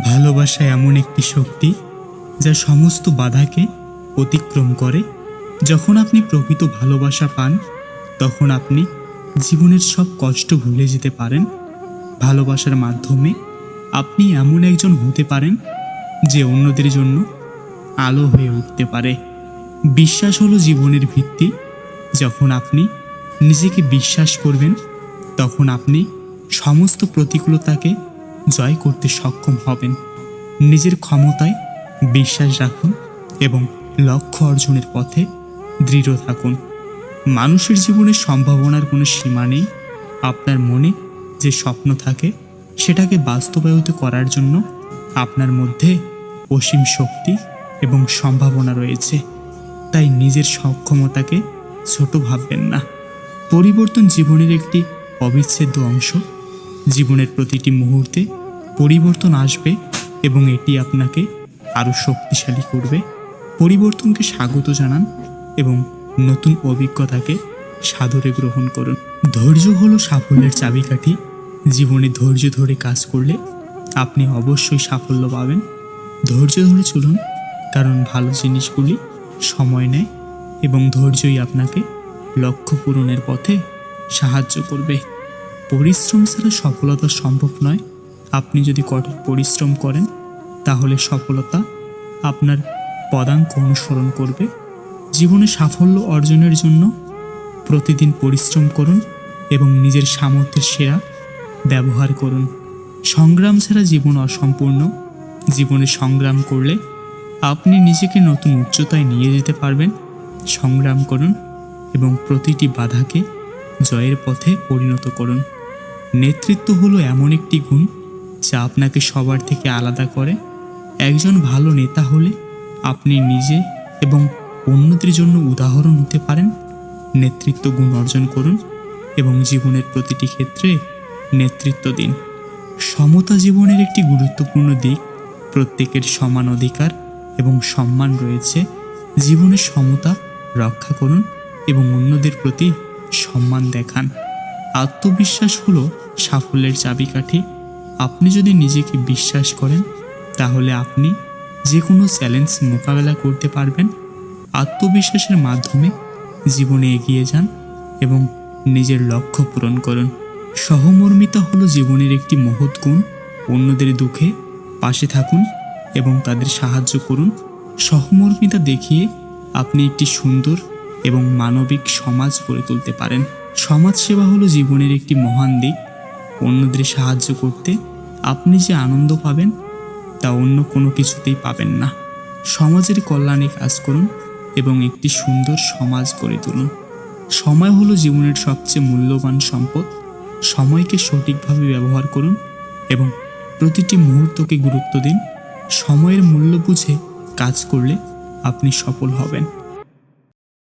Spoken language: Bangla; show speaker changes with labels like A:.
A: ভালোবাসা এমন একটি শক্তি যা সমস্ত বাধাকে অতিক্রম করে। যখন আপনি প্রকৃত ভালোবাসা পান, তখন আপনি জীবনের সব কষ্ট ভুলে যেতে পারেন। ভালোবাসার মাধ্যমে আপনি এমন একজন হতে পারেন যে অন্যদের জন্য আলো হয়ে উঠতে পারে। বিশ্বাস হলো জীবনের ভিত্তি। যখন আপনি নিজেকে বিশ্বাস করবেন, তখন আপনি সমস্ত প্রতিকূলতাকে জয় করতে সক্ষম হবেন। নিজের ক্ষমতায় বিশ্বাস রাখুন এবং লক্ষ্য অর্জনের পথে দৃঢ় থাকুন। মানুষের জীবনে সম্ভাবনার কোনো সীমা নেই। আপনার মনে যে স্বপ্ন থাকে, সেটাকে বাস্তবায়িত করার জন্য আপনার মধ্যে অসীম শক্তি এবং সম্ভাবনা রয়েছে। তাই নিজের সক্ষমতাকে ছোট ভাববেন না। পরিবর্তন জীবনের একটি অবিচ্ছেদ্য অংশ। জীবনের প্রতিটি মুহূর্তে পরিবর্তন আসবে এবং এটি আপনাকে আরও শক্তিশালী করবে। পরিবর্তনকে স্বাগত জানান এবং নতুন অভিজ্ঞতাকে সাদরে গ্রহণ করুন। ধৈর্য হলো সাফল্যের চাবিকাঠি। জীবনে ধৈর্য ধরে কাজ করলে আপনি অবশ্যই সাফল্য পাবেন। ধৈর্য ধরে চলুন, কারণ ভালো জিনিসগুলি সময় নেয় এবং ধৈর্যই আপনাকে লক্ষ্য পূরণের পথে সাহায্য করবে। পরিশ্রম ছাড়া সফলতা সম্ভব নয়। আপনি যদি কঠোর পরিশ্রম করেন, তাহলে সফলতা আপনার পদাঙ্ক অনুসরণ করবে। জীবনে সাফল্য অর্জনের জন্য প্রতিদিন পরিশ্রম করুন এবং নিজের সামর্থ্যের সেরা ব্যবহার করুন। সংগ্রাম ছাড়া জীবন অসম্পূর্ণ। জীবনে সংগ্রাম করলে আপনি নিজেকে নতুন উচ্চতায় নিয়ে যেতে পারবেন। সংগ্রাম করুন এবং প্রতিটি বাধাকে জয়ের পথে পরিণত করুন। নেতৃত্ব হলো এমন একটি গুণ যা আপনাকে সবার থেকে আলাদা করে। একজন ভালো নেতা হলে আপনি নিজে এবং অন্যদের জন্য উদাহরণ হতে পারেন, নেতৃত্ব গুণ অর্জন করুন এবং জীবনের প্রতিটি ক্ষেত্রে নেতৃত্ব দিন। সমতা জীবনের একটি গুরুত্বপূর্ণ দিক। প্রত্যেকের সমান অধিকার এবং সম্মান রয়েছে। জীবনের সমতা রক্ষা করুন এবং অন্যদের প্রতি সম্মান দেখান। আত্মবিশ্বাস হলো সাফল্যের চাবিকাঠি। আপনি যদি নিজেকে বিশ্বাস করেন, তাহলে আপনি যে কোনো চ্যালেঞ্জ মোকাবেলা করতে পারবেন। আত্মবিশ্বাসের মাধ্যমে জীবনে এগিয়ে যান এবং নিজের লক্ষ্য পূরণ করুন। সহমর্মিতা হলো জীবনের একটি মহৎ গুণ। অন্যদের দুঃখে পাশে থাকুন এবং তাদের সাহায্য করুন। সহমর্মিতা দেখিয়ে আপনি একটি সুন্দর এবং মানবিক সমাজ গড়ে তুলতে পারেন। সমাজসেবা হলো জীবনের একটি মহান দিক। অন্যদের সাহায্য করতে আপনি যে আনন্দ পাবেন, তা অন্য কোনো কিছুতেই পাবেন না। সমাজের কল্যাণে কাজ করুন এবং একটি সুন্দর সমাজ গড়ে তুলুন। সময় হলো জীবনের সবচেয়ে মূল্যবান সম্পদ। সময়কে সঠিকভাবে ব্যবহার করুন এবং প্রতিটি মুহূর্তকে গুরুত্ব দিন। সময়ের মূল্য বুঝে কাজ করলে আপনি সফল হবেন।